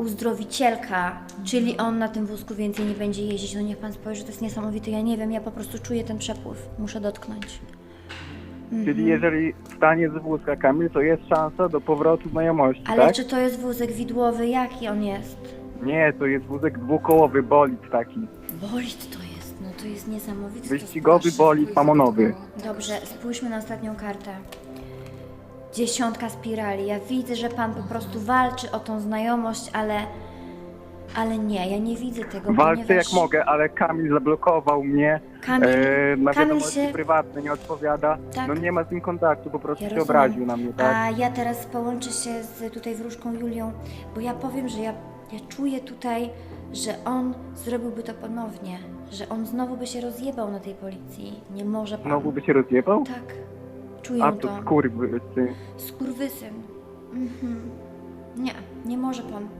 uzdrowicielka, czyli on na tym wózku więcej nie będzie jeździć. No niech pan spojrzy, to jest niesamowite. Ja nie wiem, ja po prostu czuję ten przepływ. Muszę dotknąć. Czyli jeżeli stanie z wózka Kamil, to jest szansa do powrotu znajomości, Ale tak? czy to jest wózek widłowy? Jaki on jest? Nie, to jest wózek dwukołowy, bolid taki. Bolid to jest, no to jest niesamowite. to Wyścigowy bolid mamonowy. Dobrze, spójrzmy na ostatnią kartę. Dziesiątka spirali. Ja widzę, że pan po prostu walczy o tą znajomość, ale. Ale nie, ja nie widzę tego. Walczę ponieważ jak mogę, ale Kamil zablokował mnie. Kamil, e, na Kamil wiadomości się. prywatne nie odpowiada. Tak. No nie ma z nim kontaktu, po prostu Ja się rozumiem. obraził na mnie, tak? A ja teraz połączę się z tutaj wróżką Julią, bo ja powiem, że ja, ja czuję tutaj, że on zrobiłby to ponownie. Że on znowu by się rozjebał na tej policji. Nie może pan. Znowu by się rozjebał? Tak. Czuję A to. to skurwy, ty. Skurwysyn. Mhm. Nie, nie może pan. Nie